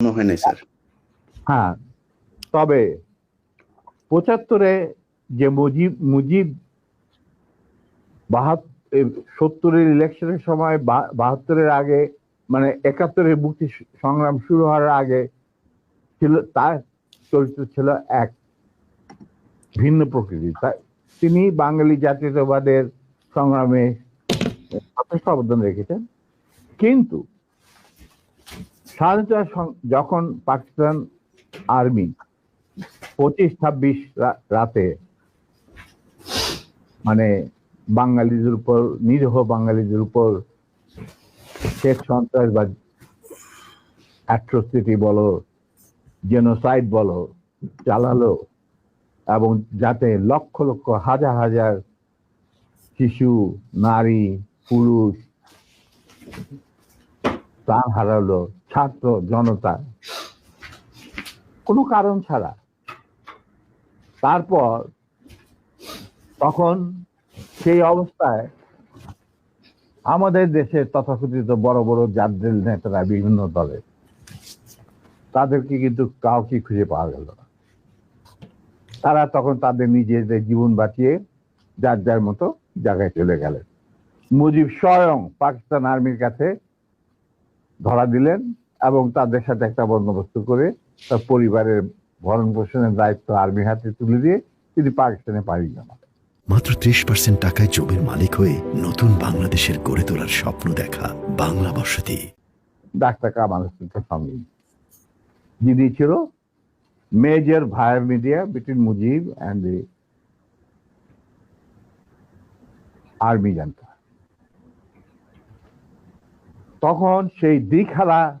হয় স্যার। হ্যাঁ তবে পঁচাত্তরে যে মুজিব মুজিব সত্তরের ইলেকশনের সময় বাহাত্তরের আগে মানে একাত্তরের মুক্তি সংগ্রাম শুরু হওয়ার আগে ছিল, তার চরিত্র ছিল এক ভিন্ন প্রকৃতি। তিনি বাঙালি জাতীয়তাবাদের সংগ্রামে অবদান রেখেছেন। কিন্তু স্বাধীনতা যখন পাকিস্তান আর্মি পঁচিশ ছাব্বিশ রাতে মানে বাঙালিদের উপর, নিরীহ বাঙালিদের উপর শেখ সন্ত্রাস বা অ্যাট্রোসিটি বলো জেনোসাইড বলো, চালালো এবং যাতে লক্ষ লক্ষ হাজার হাজার শিশু, নারী, পুরুষ প্রাণ হারালো। ছাত্র জনতা। কোনো কারণ ছাড়া। তারপর তখন সেই অবস্থায় আমাদের দেশের তথাকথিত বড় বড় জাদ্রেল নেতারা বিভিন্ন দলের তাদেরকে কিন্তু কাউকে খুঁজে পাওয়া গেল না। তারা তখন তাদের নিজেদের জীবন বাঁচিয়ে যার যার মতো জায়গায় চলে গেলেন। মুজিব স্বয়ং পাকিস্তান আর্মির কাছে ধরা দিলেন। এবং তাদের সাথে একটা বন্দোবস্ত করে তার পরিবারের ভরণ পোষণের দায়িত্ব আর্মির হাতে তুলে দিয়ে তিনি পাকিস্তানে পাড়ি জমান মাত্র ত্রিশ পার্সেন্ট টাকায় জমির মালিক হয়ে নতুন বাংলাদেশের গড়ে তোলার স্বপ্ন দেখা বাংলা বসতি। ডাক্তার কামাল হোসেনের সঙ্গে। যিনি ছিল major via media between Mujib and the army জানতা। তখন সেই দিকহারা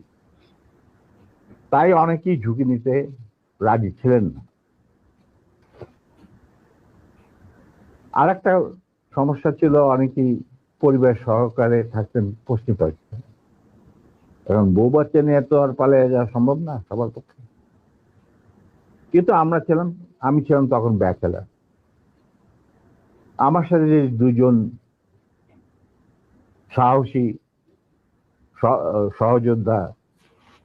তাই অনেকেই ঝুঁকি নিতে রাজি ছিলেন না। আর একটা সমস্যা ছিল, অনেকেই পরিবার সহকারে থাকতেন পশ্চিম পাকিস্তান। কারণ বউ বাচ্চা নিয়ে তো আর পালিয়ে যাওয়া সম্ভব না সবার পক্ষে। কিন্তু আমরা ছিলাম, আমি ছিলাম তখন ব্যাচেলার। আমার সাথে যে দুজন সাহসী সহ- সহযোদ্ধা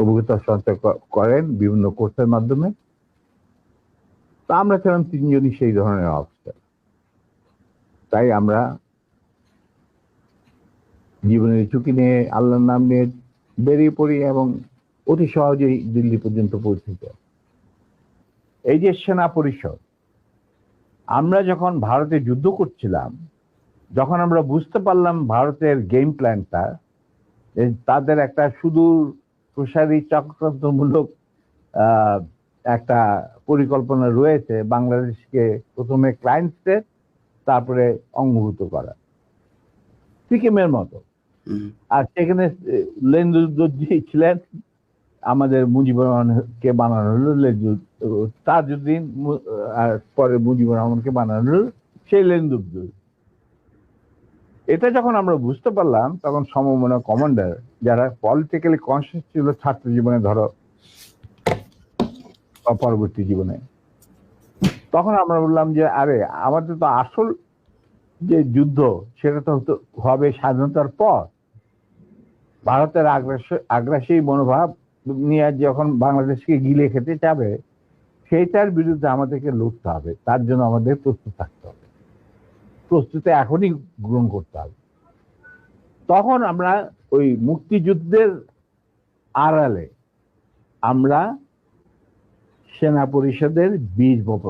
অভিজ্ঞতা সঞ্চয় করেন বিভিন্ন কোর্সের মাধ্যমে। তা আমরা ছিলাম তিনজনই সেই ধরনের অবস্থা তাই আমরা জীবনের ঝুঁকি নিয়ে আল্লাহর নাম নিয়ে বেরিয়ে পড়ি এবং অতি সহজেই দিল্লি পর্যন্ত পৌঁছে যায় এই যে সেনা পরিষদ, আমরা যখন ভারতে যুদ্ধ করছিলাম, যখন আমরা বুঝতে পারলাম ভারতের গেম প্ল্যানটা তাদের একটা সুদূর প্রসারী চক্রান্তমূলক একটা পরিকল্পনা রয়েছে বাংলাদেশকে প্রথমে ক্লায়েন্ট স্টেট তারপরে অঙ্গভূত করা। সিকিমের মতো। আর সেখানে লেন্দুদ্দি ছিলেন আমাদের মুজিবুর রহমানকে বানানো হলো তাজউদ্দিন আর পরে মুজিবুর রহমানকে বানানো হলো সেই লেন্দুদ্দি এটা যখন আমরা বুঝতে পারলাম তখন সমমনা কমান্ডার যারা পলিটিক্যালি কনসিয়াস ছিল ছাত্র জীবনে, ধরো পরবর্তী জীবনে, তখন আমরা বললাম যে, আরে, আমাদের তো আসল যে যুদ্ধ, সেটা তো হবে স্বাধীনতার পর। ভারতের আগ্রাসী আগ্রাসী মনোভাব নিয়ে যখন বাংলাদেশকে গিলে খেতে যাবে, সেইটার বিরুদ্ধে আমাদেরকে লড়তে হবে। তার জন্য আমাদের প্রস্তুত থাকতে হবে। প্রস্তুতি এখনই গ্রহণ করতে হবে। তখন আমরা ওই মুক্তিযুদ্ধের আড়ালে আমরা সেনা পরিষদের বীজ বপন